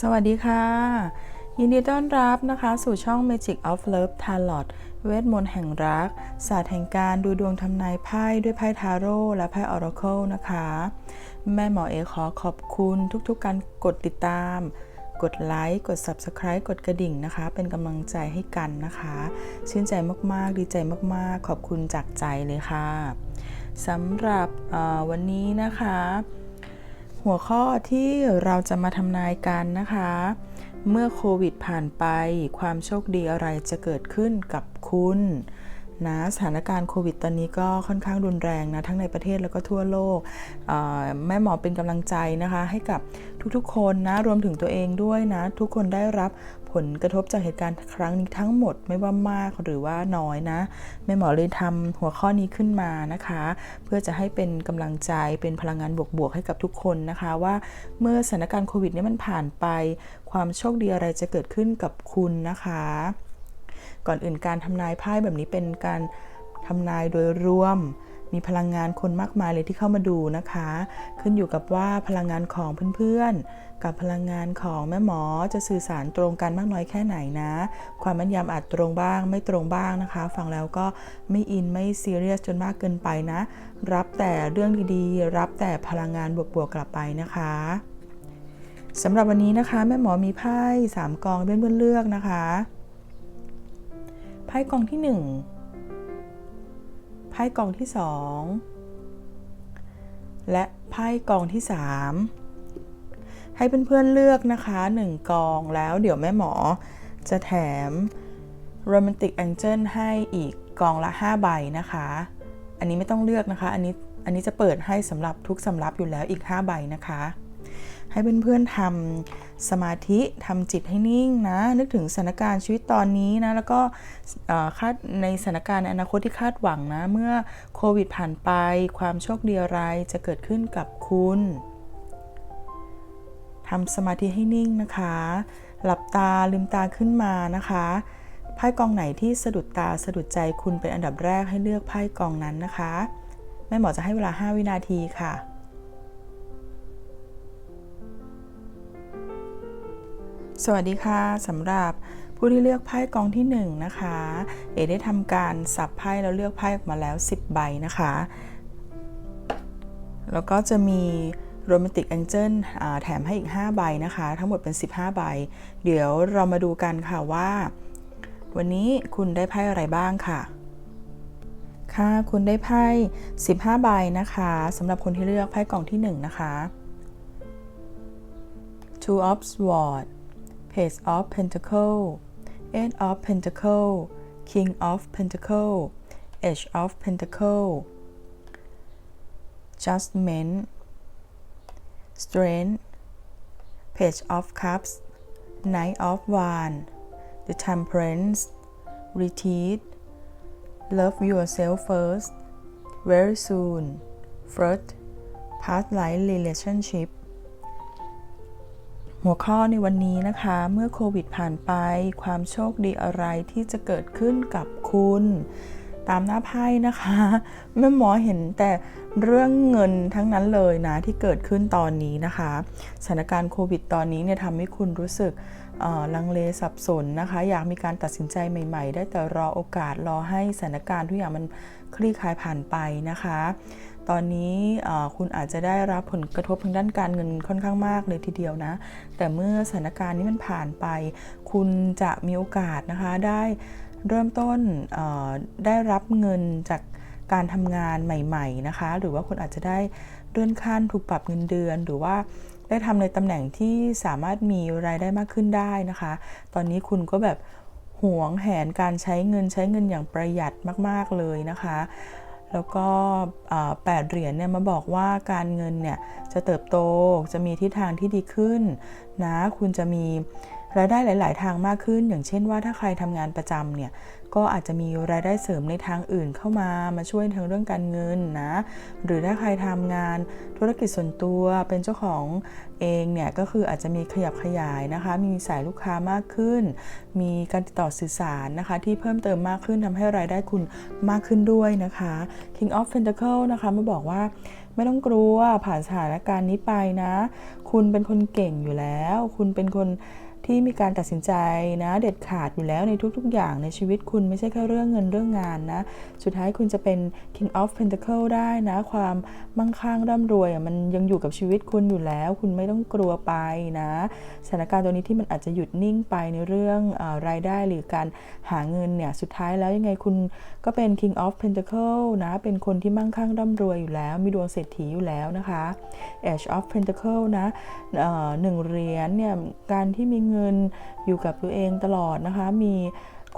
สวัสดีค่ะ ยินดีต้อนรับนะคะ สู่ช่อง Magic of Love Tarot เวทมนต์แห่งรัก ศาสตร์แห่งการดูดวงทำนายไพ่ด้วยไพ่ทาโร่และไพ่ออราเคิลนะคะ แม่หมอเอขอขอบคุณทุกๆการกดติดตาม กดไลค์ กด Subscribe กดกระดิ่งนะคะ เป็นกำลังใจให้กันนะคะ ชื่นใจมากๆ ดีใจมากๆ ขอบคุณจากใจเลยค่ะสำหรับวันนี้นะคะ หัวข้อที่เราจะมาทำนายกันนะคะ เมื่อโควิดผ่านไป ความโชคดีอะไรจะเกิดขึ้นกับคุณ นะสถานการณ์โควิดตอนนี้ก็ค่อนข้างรุนแรงนะทั้งในประเทศแล้วก็ทั่วโลก แม่หมอเป็นกำลังใจนะคะ ให้กับทุกๆ คนนะรวมถึงตัวเองด้วยนะ ทุกคนได้รับผลกระทบจากเหตุการณ์ครั้งนี้ทั้งหมดไม่ว่ามากหรือว่าน้อยนะแม่หมอเลยทำหัวข้อนี้ขึ้นมานะคะ เพื่อจะให้เป็นกำลังใจเป็นพลังงานบวกๆให้กับทุกคนนะคะ ว่าเมื่อสถานการณ์โควิดนี้มันผ่านไป ความโชคดีอะไรจะเกิดขึ้นกับคุณนะคะ ก่อนอื่นการทำนายไพ่แบบนี้เป็นการทำนายโดยรวม มีพลังงานคนมากมายเลยที่เข้ามาดูนะคะ ขึ้นอยู่กับว่าพลังงานของเพื่อนๆ กับพลังงานของแม่หมอจะสื่อสารตรงกันมากน้อยแค่ไหนนะ ความแม่นยำอาจตรงบ้าง ไม่ตรงบ้างนะคะ ฟังแล้วก็ไม่อินไม่ซีเรียสจนมากเกินไปนะ รับแต่เรื่องดีๆ รับแต่พลังงานบวกๆกลับไปนะคะสำหรับวันนี้นะคะ แม่หมอมีไพ่สามกองเพื่อนๆเลือกนะคะ พ่กองที่ 1 ไพ่กองที่ 2 และไพ่กองที่ 3 ให้เพื่อนๆเลือกนะคะ 1 กองแล้วเดี๋ยวแม่หมอจะแถม Romantic Angel ให้อีกกองละ 5 ใบนะคะ อันนี้ไม่ต้องเลือกนะคะ อันนี้อันนี้จะเปิดให้สำหรับทุกสำรับอยู่แล้วอีก 5 ใบนะคะ ให้เพื่อนๆทำสมาธิทำจิตให้นิ่งนะ นึกถึงสถานการณ์ชีวิตตอนนี้นะ แล้วก็คาดในสถานการณ์ในอนาคตที่คาดหวังนะ เมื่อโควิดผ่านไป ความโชคดีอะไรจะเกิดขึ้นกับคุณทำสมาธิให้นิ่งนะคะ หลับตาลืมตาขึ้นมานะคะไพ่กองไหนที่สะดุดตาสะดุดใจคุณเป็นอันดับแรกให้เลือกไพ่กองนั้นนะคะแม่หมอจะให้เวลา 5 วินาทีค่ะ สวัสดีค่ะสำหรับผู้ที่เลือกไพ่กองที่1นะคะ เอได้ทำการสับไพ่แล้วเลือกไพ่ออกมาแล้ว 10 ใบนะคะ แล้วก็จะมีโรแมนติกแองเจิลแถมให้อีก 5 ใบนะคะ ทั้งหมดเป็น 15 ใบ เดี๋ยวเรามาดูกันค่ะว่า วันนี้คุณได้ไพ่อะไรบ้างค่ะ ค่ะ คุณได้ไพ่ 15 ใบนะคะสำหรับคนที่เลือกไพ่กล่องที่ 1 นะคะ Two of Swords Page of Pentacle Eight of Pentacle King of Pentacle Edge of Pentacle Judgment Strength Page of Cups Knight of Wands. The Temperance Retreat Love yourself first very soon. First Past life relationship หัวข้อในวันนี้นะคะ เมื่อโควิดผ่านไป ความโชคดีอะไรที่จะเกิดขึ้นกับคุณ ตามหน้าไพ่นะคะแม่หมอเห็นแต่เรื่องเงินทั้งนั้นเลยนะที่เกิดขึ้นตอนนี้นะคะสถานการณ์โควิดตอนนี้เนี่ยทำให้คุณรู้สึกลังเลสับสนนะคะ อยากมีการตัดสินใจใหม่ ๆ ได้แต่รอโอกาสรอให้สถานการณ์ทุกอย่างมันคลี่คลายผ่านไปนะคะ ตอนนี้คุณอาจจะได้รับผลกระทบทางด้านการเงินค่อนข้างมากเลยทีเดียวนะ แต่เมื่อสถานการณ์นี้มันผ่านไป คุณจะมีโอกาสนะคะได้เริ่มต้นได้รับเงินจากการทำงานใหม่ๆนะคะ หรือว่าคุณอาจจะได้เลื่อนขั้นถูกปรับเงินเดือน หรือว่าได้ทำในตำแหน่งที่สามารถมีรายได้มากขึ้นได้นะคะ ตอนนี้คุณก็แบบหวงแหนการใช้เงินใช้เงินอย่างประหยัดมาก ๆ เลยนะคะ แล้วก็แปดเหรียญเนี่ยมาบอกว่าการเงินเนี่ยจะเติบโตจะมีทิศทางที่ดีขึ้นนะคุณจะมีรายได้หลาย ๆ ทางมากขึ้น อย่างเช่นว่าถ้าใครทำงานประจำเนี่ย ก็อาจจะมีรายได้เสริมในทางอื่นเข้ามามาช่วยทางเรื่องการเงินนะ หรือถ้าใครทำงานธุรกิจส่วนตัวเป็นเจ้าของเองเนี่ยก็คืออาจจะมีขยับขยายนะคะ มีสายลูกค้ามากขึ้น มีการติดต่อสื่อสารนะคะ ที่เพิ่มเติมมากขึ้นทำให้รายได้คุณมากขึ้นด้วยนะคะ King of Pentacle นะคะมาบอกว่าไม่ต้องกลัวผ่านสถานการณ์นี้ไปนะ คุณเป็นคนเก่งอยู่แล้ว คุณเป็นคน ที่มีการตัดสินใจนะ เด็ดขาดอยู่แล้วในทุก ๆ อย่างในชีวิตคุณไม่ใช่แค่เรื่องเงินเรื่องงานนะ สุดท้ายคุณจะเป็น King of Pentacle ได้นะ ความมั่งคั่งร่ำรวยมันยังอยู่กับชีวิตคุณอยู่แล้ว คุณไม่ต้องกลัวไปนะสถานการณ์ตัวนี้ที่มันอาจจะหยุดนิ่งไปในเรื่องอรายได้หรือการหาเงินเนี่ยสุดท้ายแล้วยังไงคุณก็เป็น King of Pentacle นะ เป็นคนที่มั่งคั่งร่ำรวยอยู่แล้ว มีดวงเศรษฐีอยู่แล้วนะคะ Edge of Pentacle นะหนึ่งเหรียญเนี่ยการที่มีเงินอยู่กับตัวเองตลอดนะคะ มี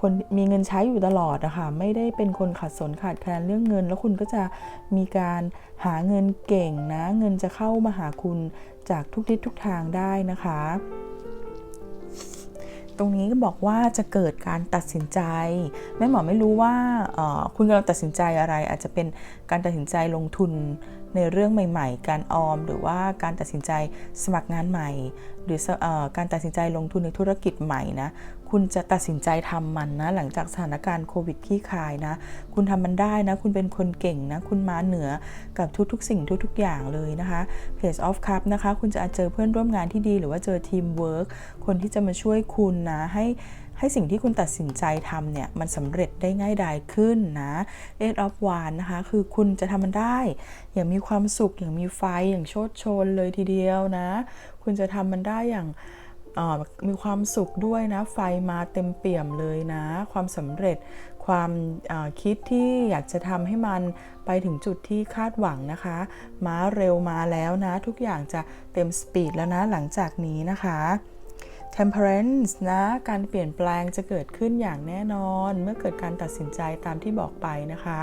คนมีเงินใช้อยู่ตลอดนะคะไม่ได้เป็นคนขัดสนขาดแคลนเรื่องเงิน แล้วคุณก็จะมีการหาเงินเก่งนะ เงินจะเข้ามาหาคุณจากทุกทิศทุกทางได้นะคะ ตรงนี้ก็บอกว่าจะเกิดการตัดสินใจแม่หมอไม่รู้ว่าคุณกำลังตัดสินใจอะไร อาจจะเป็นการตัดสินใจลงทุนในเรื่องใหม่ ๆ การออม หรือว่าการตัดสินใจสมัครงานใหม่ หรืออการตัดสินใจลงทุนในธุรกิจใหม่นะ คุณจะตัดสินใจทำมันนะ หลังจากสถานการณ์โควิดขี้คายนะ คุณทำมันได้นะ คุณเป็นคนเก่งนะ คุณมาเหนือกับทุกๆ สิ่งทุกๆ อย่างเลยนะคะ Page of Cup นะคะ คุณจะเจอเพื่อนร่วมงานที่ดี หรือว่าเจอทีมเวิร์กคนที่จะมาช่วยคุณนะให้ให้สิ่งที่คุณตัดสินใจทำเนี่ย มันสำเร็จได้ง่ายดายขึ้นนะ Eight of Wands นะคะ คือคุณจะทำมันได้ อย่างมีความสุขอย่างมีไฟอย่างโชดชนเลยทีเดียวนะ คุณจะทำมันได้อย่าง มีความสุขด้วยนะ ไฟมาเต็มเปี่ยมเลยนะ ความสำเร็จ ความคิดที่อยากจะทำให้มันไปถึงจุดที่คาดหวังนะคะ ม้าเร็วมาแล้วนะ ทุกอย่างจะเต็มสปีดแล้วนะ หลังจากนี้นะคะ temperance นะ การเปลี่ยนแปลงจะเกิดขึ้นอย่างแน่นอน เมื่อเกิดการตัดสินใจตามที่บอกไปนะคะ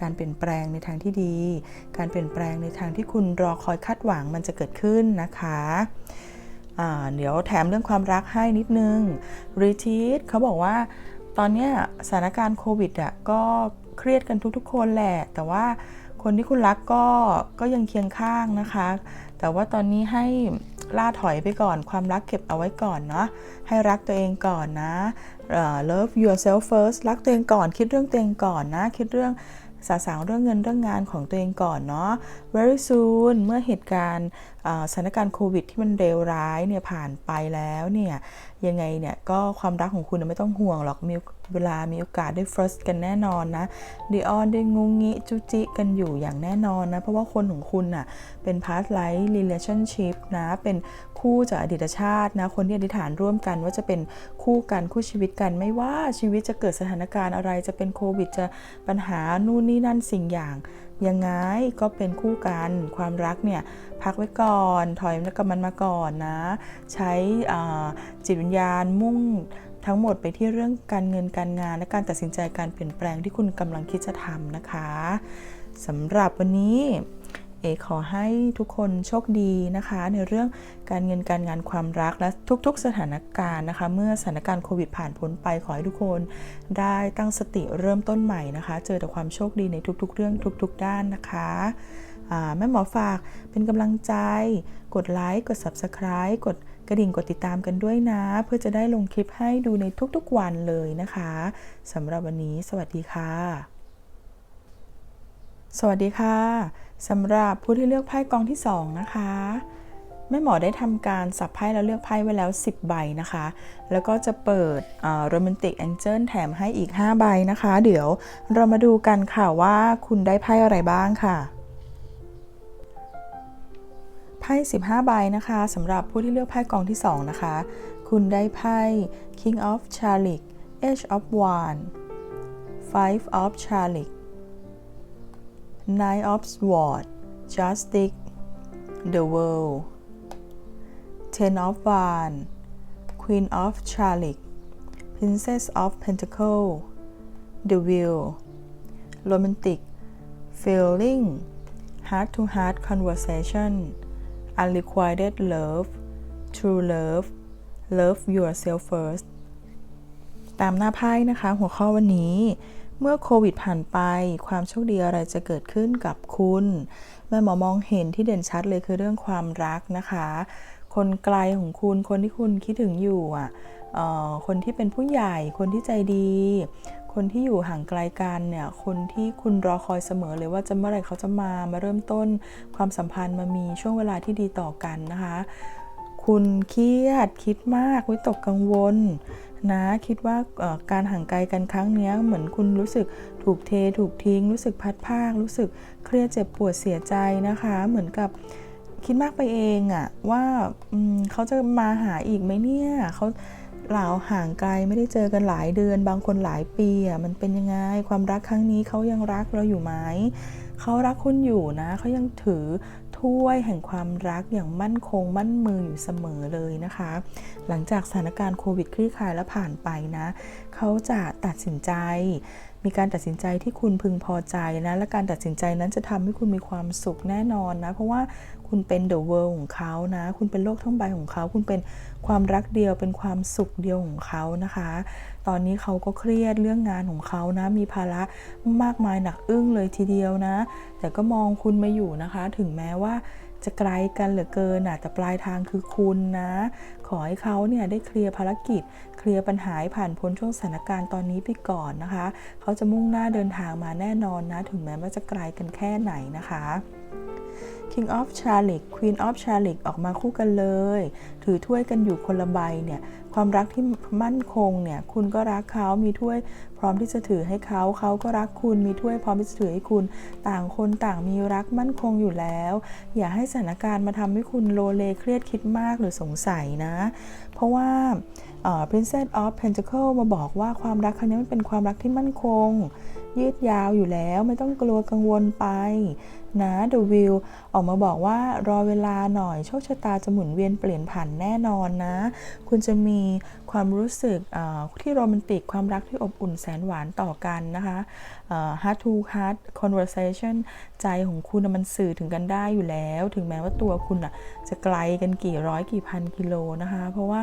การเปลี่ยนแปลงในทางที่ดี การเปลี่ยนแปลงในทางที่คุณรอคอยคาดหวังมันจะเกิดขึ้นนะคะ เดี๋ยวแถมเรื่องความรักให้นิดนึง retreat เขาบอกว่าตอนนี้สถานการณ์โควิดอะก็เครียดกันทุกๆ คนแหละ แต่ว่าคนที่คุณรักก็ก็ยังเคียงข้างนะคะ แต่ว่าตอนนี้ให้ล่าถอยไปก่อนความรักเก็บเอาไว้ก่อนเนาะให้รักตัวเองก่อนนะ love yourself first รักตัวเองก่อน คิดเรื่องตัวเองก่อนนะ คิดเรื่อง สาสางเรื่องเงินเรื่องงานของตัวเองก่อนเนาะ very soon เมื่อเหตุการณ์สถานการณ์โควิดที่มันเลวร้ายเนี่ยผ่านไปแล้วเนี่ย ยังไงเนี่ยก็ความรักของคุณไม่ต้องห่วงหรอกมีเวลามีโอกาสได้ first กันแน่นอนนะดีออนได้งุงงิจุจิกันอยู่อย่างแน่นอนนะ เพราะว่าคนของคุณน่ะเป็น past life relationship นะ เป็นคู่จากอดีตชาตินะ คนที่อธิษฐานร่วมกันว่าจะเป็นคู่กันคู่ชีวิตกันไม่ว่าชีวิตจะเกิดสถานการณ์อะไรจะเป็นโควิดจะปัญหานู่นนี่นั่นสิ่งอย่าง ยังไงก็เป็นคู่กันความรักเนี่ยพักไว้ก่อนถอยกับมันมาก่อนนะ ใช้จิตวิญญาณมุ่งทั้งหมดไปที่เรื่องการเงินการงาน และการตัดสินใจการเปลี่ยนแปลงที่คุณกำลังคิดจะทำนะคะสำหรับวันนี้ เอขอให้ทุกคนโชคดีนะคะ ในเรื่องการเงินการงานความรักและทุกๆสถานการณ์นะคะ เมื่อสถานการณ์โควิดผ่านพ้นไปขอให้ทุกคน ได้ตั้งสติเริ่มต้นใหม่นะคะ เจอแต่ความโชคดีในทุกๆ เรื่องทุก ๆ ด้านนะคะแม่หมอฝากเป็นกำลังใจ กดไลค์กด Subscribe กดกระดิ่งกดติดตามกันด้วยนะ เพื่อจะได้ลงคลิปให้ดูในทุกๆวันเลยนะคะสำหรับวันนี้ สวัสดีค่ะ สวัสดีค่ะสำหรับผู้ที่เลือกไพ่กองที่ 2 นะคะแม่หมอได้ทำการสับไพ่แล้วเลือกไพ่ไว้แล้ว 10 ใบนะคะ แล้วก็จะเปิดโรแมนติกแองเจิลแถมให้อีก 5 ใบนะคะ เดี๋ยวเรามาดูกันค่ะว่าคุณได้ไพ่อะไรบ้างค่ะ ไพ่ 15 ใบนะคะสำหรับผู้ที่เลือกไพ่กองที่ 2 นะคะ คุณได้ไพ่ King of Chalice Age of Wands Five of Chalice Nine of Swords Justice The World Ten of Wands Queen of Chalice Princess of Pentacles The Wheel Romantic Feeling Heart to Heart Conversation unrequited love true love love yourself first ตามหน้าไพ่นะคะ หัวข้อวันนี้ เมื่อโควิดผ่านไป ความโชคดีอะไรจะเกิดขึ้นกับคุณ แม่หมอมองเห็นที่เด่นชัดเลยคือเรื่องความรักนะคะ คนไกลของคุณคนที่คุณคิดถึงอยู่อะคนที่เป็นผู้ใหญ่ คนที่ใจดี คนที่อยู่ห่างไกลกันเนี่ย คนที่คุณรอคอยเสมอเลยว่าจะเมื่อไหร่เขาจะมา มาเริ่มต้นความสัมพันธ์มามีช่วงเวลาที่ดีต่อกันนะคะ คุณเครียดคิดมากวิตกกังวล นะคิดว่าการห่างไกลกันครั้งเนี้ยเหมือนคุณรู้สึกถูกเทถูกทิ้ง รู้สึกพัดภาค รู้สึกเครียดเจ็บปวดเสียใจนะคะ เหมือนกับคิดมากไปเองอะว่าเขาจะมาหาอีกไหมเนี่ยเขาเราห่างไกลไม่ได้เจอกันหลายเดือน บางคนหลายปีอะมันเป็นยังไง ความรักครั้งนี้เขายังรักเราอยู่ไหมเขารักคุณอยู่นะเขายังถือ ถ้วยแห่งความรักอย่างมั่นคงมั่นมืออยู่เสมอเลยนะคะ หลังจากสถานการณ์โควิดคลี่คลายและผ่านไปนะ เขาจะตัดสินใจ มีการตัดสินใจที่คุณพึงพอใจนะ และการตัดสินใจนั้นจะทำให้คุณมีความสุขแน่นอนนะ เพราะว่าคุณเป็นเดอะเวิลด์ของเขานะ คุณเป็นโลกทั้งใบของเขา คุณเป็นความรักเดียวเป็นความสุขเดียวของเขานะคะ ตอนนี้เขาก็เครียดเรื่องงานของเขานะ มีภาระมากมายหนักอึ้งเลยทีเดียวนะ แต่ก็มองคุณมาอยู่นะคะ ถึงแม้ว่าจะไกลกันเหลือเกินนะแต่ปลายทางคือคุณนะ ขอให้เขาเนี่ยได้เคลียร์ภารกิจ เคลียร์ปัญหาผ่านพ้นช่วงสถานการณ์ตอนนี้ไปก่อนนะคะ เขาจะมุ่งหน้าเดินทางมาแน่นอนนะ ถึงแม้ว่าจะไกลกันแค่ไหนนะคะ King of c h a r l i c Queen of c h a r l i c ออกมาคู่กันเลย ถือถ้วยกันอยู่คนละใบเนี่ย ความรักที่มั่นคงเนี่ย คุณก็รักเขา มีถ้วยพร้อมที่จะถือให้เขา เขาก็รักคุณ มีถ้วยพร้อมที่จะถือให้คุณ ต่างคนต่างมีรักมั่นคงอยู่แล้ว อย่าให้สถานการณ์มาทำให้คุณโลเลเครียดคิดมากหรือสงสัยนะ เพราะว่า Princess of Pentacle มาบอกว่าความรักครั้งนี้มันเป็นความรักที่มั่นคง ยืดยาวอยู่แล้วไม่ต้องกลัวกังวลไป นะ The View ออกมาบอกว่ารอเวลาหน่อยโชคชะตาจะหมุนเวียนเปลี่ยนผ่านแน่นอนนะ คุณจะมีความรู้สึกที่โรแมนติกความรักที่อบอุ่นแสนหวานต่อกันนะคะ heart to heart conversation ใจของคุณมันสื่อถึงกันได้อยู่แล้ว ถึงแม้ว่าตัวคุณอะจะไกลกันกี่ร้อยกี่พันกิโลนะคะ เพราะว่า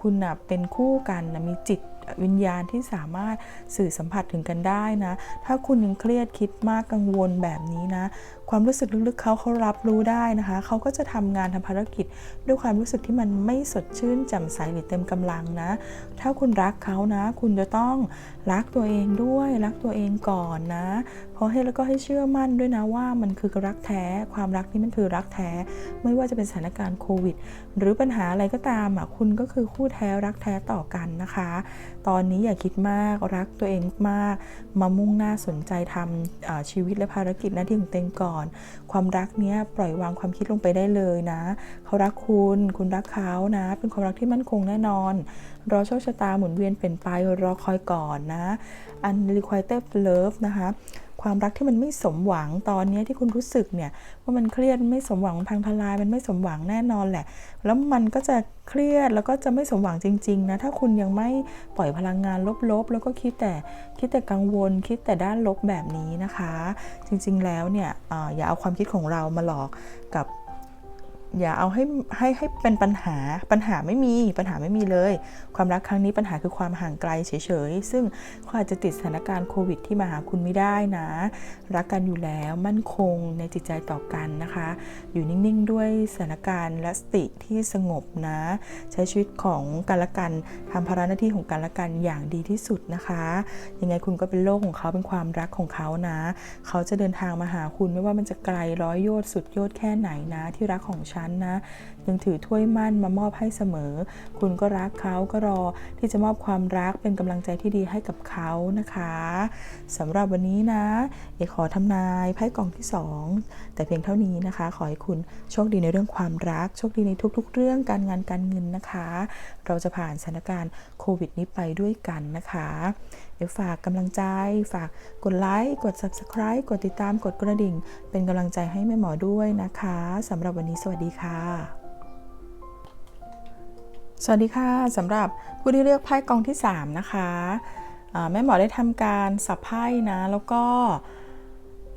คุณน่ะเป็นคู่กันมีจิต วิญญาณที่สามารถสื่อสัมผัสถึงกันได้นะ ถ้าคุณยังเครียดคิดมากกังวลแบบนี้นะ ความรู้สึกลึกๆเขาเขารับรู้ได้นะคะ เขาก็จะทำงานทำภารกิจ ด้วยความรู้สึกที่มันไม่สดชื่นแจ่มใสหรือเต็มกำลังนะ ถ้าคุณรักเขานะ คุณจะต้องรักตัวเองด้วย รักตัวเองก่อนนะ เพราะให้แล้วก็ให้เชื่อมั่นด้วยนะว่ามันคือรักแท้ ความรักนี้มันคือรักแท้ ไม่ว่าจะเป็นสถานการณ์โควิด หรือปัญหาอะไรก็ตามอะคุณก็คือคู่แท้รักแท้ต่อกันนะคะ ตอนนี้อย่าคิดมากรักตัวเองมาก มามุ่งหน้าสนใจทำชีวิตและภารกิจหน้าที่ของตัวเองก่อนความรักเนี้ยปล่อยวางความคิดลงไปได้เลยนะ เขารักคุณ คุณรักเขานะ เป็นความรักที่มั่นคงแน่นอน รอโชคชะตาหมุนเวียนเปลี่ยนไปรอคอยก่อนนะ อันรีควายเตอร์เลิฟนะคะ ความรักที่มันไม่สมหวังตอนนี้ที่คุณรู้สึกเนี่ยว่ามันเครียดไม่สมหวังมันพังทลาย มันไม่สมหวังแน่นอนแหละ แล้วมันก็จะเครียดแล้วก็จะไม่สมหวังจริงๆนะถ้าคุณยังไม่ปล่อยพลังงานลบๆ แล้วก็คิดแต่คิดแต่กังวล คิดแต่ด้านลบแบบนี้นะคะ จริงๆแล้วเนี่ยออย่าเอาความคิดของเรามาหลอกกับ อย่าเอาให้ให้ให้เป็นปัญหาปัญหาไม่มีปัญหาไม่มีเลย ความรักครั้งนี้ปัญหาคือความห่างไกลเฉยๆ ซึ่งเขาอาจจะติดสถานการณ์โควิดที่มาหาคุณไม่ได้นะ รักกันอยู่แล้วมั่นคงในจิตใจต่อกันนะคะ อยู่นิ่งๆ ด้วยสถานการณ์และสติที่สงบนะ ใช้ชีวิตของกันและกันทำภาระหน้าที่ของกันและกันอย่างดีที่สุดนะคะยังไงคุณก็เป็นโลกของเขาเป็นความรักของเขานะ เขาจะเดินทางมาหาคุณไม่ว่ามันจะไกลร้อยโยชน์สุดโยชน์แค่ไหนนะที่รักของฉันนะยังถือถ้วยมั่นมามอบให้เสมอ คุณก็รักเขาก็รอที่จะมอบความรักเป็นกำลังใจที่ดีให้กับเขานะคะสำหรับวันนี้นะเอกขอทำนายไพ่กล่องที่ 2 แต่เพียงเท่านี้นะคะ ขอให้คุณโชคดีในเรื่องความรัก โชคดีในทุก ๆ เรื่องการงานการเงินนะคะ เราจะผ่านสถานการณ์โควิดนี้ไปด้วยกันนะคะ ดี๋ยวฝากกำลังใจ ฝากกดไลค์กด subscribe กดติดตามกดกระดิ่ง เป็นกำลังใจให้แม่หมอด้วยนะคะสำหรับวันนี้สวัสดีค่ะสวัสดีค่ะสำหรับผู้ที่เลือกไพ่กองที่ 3 นะคะแม่หมอได้ทำการสับไพ่นะ แล้วก็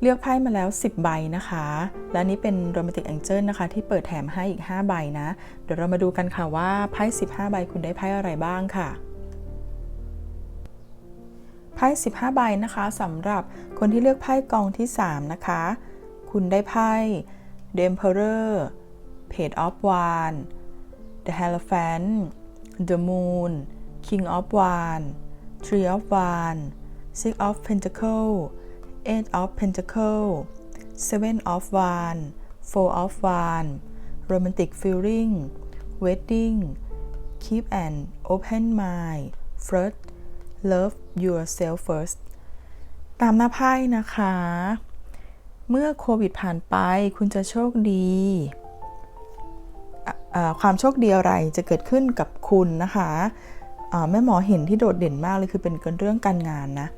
เลือกไพ่มาแล้ว 10 ใบนะคะ และนี่เป็นโรแมนติกแองเจิลนะคะ ที่เปิดแถมให้อีก 5 ใบนะ เดี๋ยวเรามาดูกันค่ะว่าไพ่15 ใบคุณได้ไพ่อะไรบ้างค่ะ พ่15 ใบนะคะสำหรับคนที่เลือกไพ่กองที่ 3 นะคะ คุณได้ไพ่ The Emperor Page of Wands The Hierophant The Moon King of Wands Three of Wands Six of Pentacles Eight of Pentacles Seven of Wands Four of Wands Romantic Feeling Wedding Keep an open mind First Love yourself first ตามหน้าไพ่นะคะ เมื่อโควิดผ่านไปคุณจะโชคดีความโชคดีอะไรจะเกิดขึ้นกับคุณนะคะแม่หมอเห็นที่โดดเด่นมากเลยคือเป็นเรื่องการงานนะ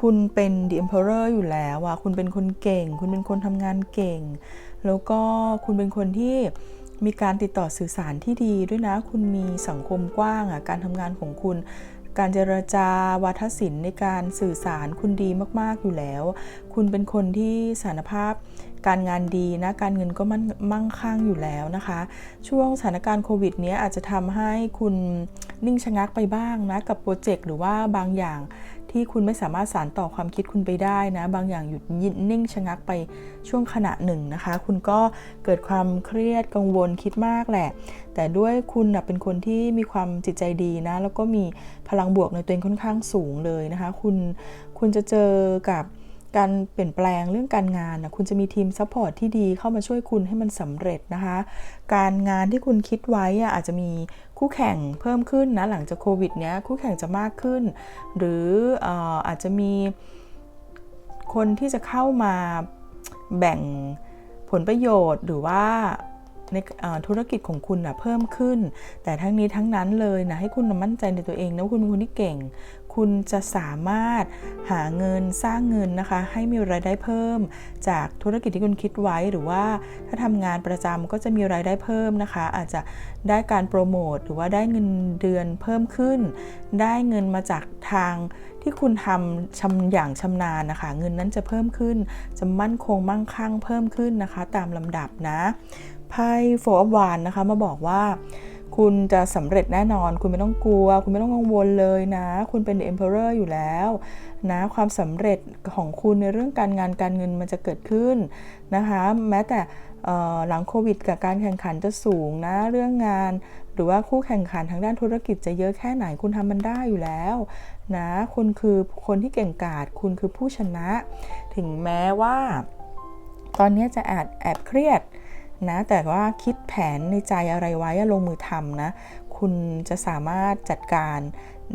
คุณเป็น the emperor อยู่แล้วอะคุณเป็นคนเก่ง คุณเป็นคนทำงานเก่ง แล้วก็คุณเป็นคนที่มีการติดต่อสื่อสารที่ดีด้วยนะ คุณมีสังคมกว้างอะการทำงานของคุณ การเจรจาวาทศิลป์ในการสื่อสารคุณดีมากๆอยู่แล้ว คุณเป็นคนที่สารภาพการงานดีนะ การเงินก็มั่นมั่งคั่งอยู่แล้วนะคะ ช่วงสถานการณ์โควิดเนี้ยอาจจะทำให้คุณนิ่งชะงักไปบ้างนะ กับโปรเจกต์หรือว่าบางอย่างที่คุณไม่สามารถสานต่อความคิดคุณไปได้นะ บางอย่างหยุดยินนิ่งชะงักไปช่วงขณะหนึ่งนะคะ คุณก็เกิดความเครียดกังวลคิดมากแหละ แต่ด้วยคุณนะเป็นคนที่มีความจิตใจดีนะ แล้วก็มีพลังบวกในตัวเองค่อนข้างสูงเลยนะคะ คุณคุณจะเจอกับการเปลี่ยนแปลงเรื่องการงานนะคุณจะมีทีมซัพพอร์ตที่ดีเข้ามาช่วยคุณให้มันสำเร็จนะคะ การงานที่คุณคิดไว้อาจจะมีคู่แข่งเพิ่มขึ้นนะหลังจากโควิดเนี้ยคู่แข่งจะมากขึ้น หรืออาจจะมีคนที่จะเข้ามาแบ่งผลประโยชน์หรือว่า ในธุรกิจของคุณนะเพิ่มขึ้น แต่ทั้งนี้ทั้งนั้นเลยนะให้คุณมั่นใจในตัวเองนะว่าคุณเป็นคนที่เก่ง คุณจะสามารถหาเงินสร้างเงินนะคะ ให้มีรายได้เพิ่ม จากธุรกิจที่คุณคิดไว้หรือว่าถ้าทำงานประจำก็จะมีรายได้เพิ่มนะคะ อาจจะได้การโปรโมทหรือว่าได้เงินเดือนเพิ่มขึ้น ได้เงินมาจากทางที่คุณทำชำอย่างชำนาญนะคะ เงินนั้นจะเพิ่มขึ้น จะมั่นคงมั่งคั่งเพิ่มขึ้นนะคะ ตามลำดับนะ ไพ่โฟร์วานนะคะมาบอกว่า คุณจะสำเร็จแน่นอน คุณไม่ต้องกลัว คุณไม่ต้องกังวลเลยนะ คุณเป็น The Emperor อยู่แล้วนะความสำเร็จของคุณในเรื่องการงานการเงินมันจะเกิดขึ้นนะคะ แม้แต่หลังโควิดกับการแข่งขันจะสูงนะเรื่องงาน หรือว่าคู่แข่งขันทางด้านธุรกิจจะเยอะแค่ไหนคุณทำมันได้อยู่แล้วนะคุณคือคนที่เก่งกาจคุณคือผู้ชนะ ถึงแม้ว่า ตอนนี้จะแอบแอบเครียด นะแต่ว่าคิดแผนในใจอะไรไว้ลงมือทำนะ คุณจะสามารถจัดการ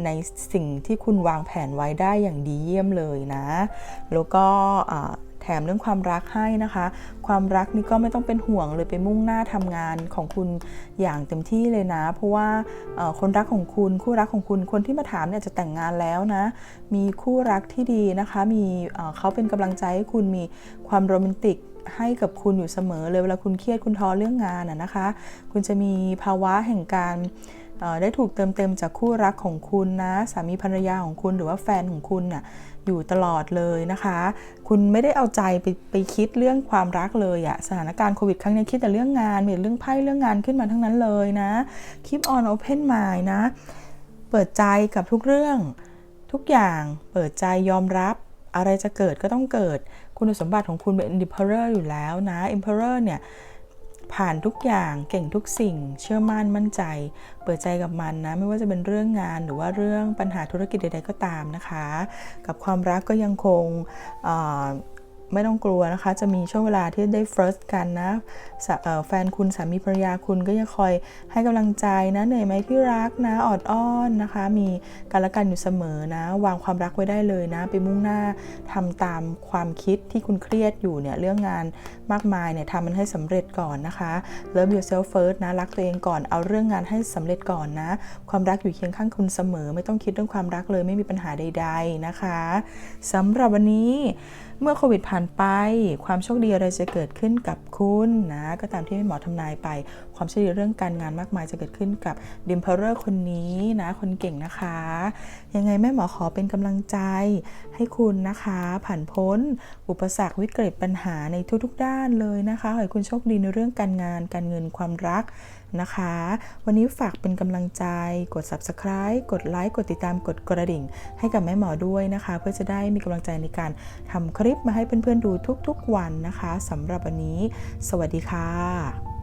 ในสิ่งที่คุณวางแผนไว้ได้อย่างดีเยี่ยมเลยนะ แล้วก็ ถมเรื่องความรักให้นะคะ ความรักนี่ก็ไม่ต้องเป็นห่วงเลยไปมุ่งหน้าทำงานของคุณอย่างเต็มที่เลยนะ เพราะว่าคนรักของคุณคู่รักของคุณคนที่มาถามเนี่ยจะแต่งงานแล้วนะ มีคู่รักที่ดีนะคะ มีเขาเป็นกำลังใจให้คุณมีความโรแมนติกให้กับคุณอยู่เสมอเลยเวลาคุณเครียดคุณท้อเรื่องงานอะนะคะ คุณจะมีภาวะแห่งการได้ถูกเติมเต็มจากคู่รักของคุณนะ สามีภรรยาของคุณหรือว่าแฟนของคุณน่ะ อยู่ตลอดเลยนะคะ คุณไม่ได้เอาใจไปไปคิดเรื่องความรักเลยอะสถานการณ์โควิดครั้งนี้คิดแต่เรื่องงานมีเรื่องไพ่เรื่องงานขึ้นมาทั้งนั้นเลยนะ keep on open mind นะ เปิดใจกับทุกเรื่อง ทุกอย่างเปิดใจยอมรับอะไรจะเกิดก็ต้องเกิด คุณสมบัติของคุณเป็น Emperor อยู่แล้วนะ Emperor เนี่ย ผ่านทุกอย่างเก่งทุกสิ่ง เชื่อมั่นมั่นใจ เปิดใจกับมันนะ ไม่ว่าจะเป็นเรื่องงานหรือว่าเรื่องปัญหาธุรกิจใด ๆ ก็ตามนะคะ กับความรักก็ยังคงอ ไม่ต้องกลัวนะคะ จะมีช่วงเวลาที่ได้ first กันนะะแฟนคุณสามีภรรยาคุณก็ยังคอยให้กำลังใจนะ เหนื่อยไหมที่รักนะ ออดอ้อนนะคะ มีการละกันอยู่เสมอนะ วางความรักไว้ได้เลยนะ ไปมุ่งหน้าทำตามความคิดที่คุณเครียดอยู่เนี่ย เรื่องงานมากมายเนี่ยทำมันให้สำเร็จก่อนนะคะ love yourself first นะ รักตัวเองก่อน เอาเรื่องงานให้สำเร็จก่อนนะ ความรักอยู่เคียงข้างคุณเสมอ ไม่ต้องคิดเรื่องความรักเลย ไม่มีปัญหาใด ๆนะคะสำหรับวันนี้เมื่อโควิดผ่านไป ความโชคดีอะไรจะเกิดขึ้นกับคุณนะก็ตามที่หมอทำนายไป ความโชคดีเรื่องการงานมากมายจะเกิดขึ้นกับดิมเพอร์คนนี้นะคนเก่งนะคะ ยังไงแม่หมอขอเป็นกำลังใจให้คุณนะคะ ผ่านพ้น อุปสรรควิกฤตปัญหาในทุกๆด้านเลยนะคะขอให้คุณโชคดีในเรื่องการงานการเงินความรัก นะคะ วันนี้ฝากเป็นกำลังใจกด subscribe กดไลค์กดติดตามกดกระดิ่ง ให้กับแม่หมอด้วยนะคะ เพื่อจะได้มีกำลังใจในการทำคลิปมาให้เพื่อนๆดูทุกๆวันนะคะสำหรับวันนี้ สวัสดีค่ะ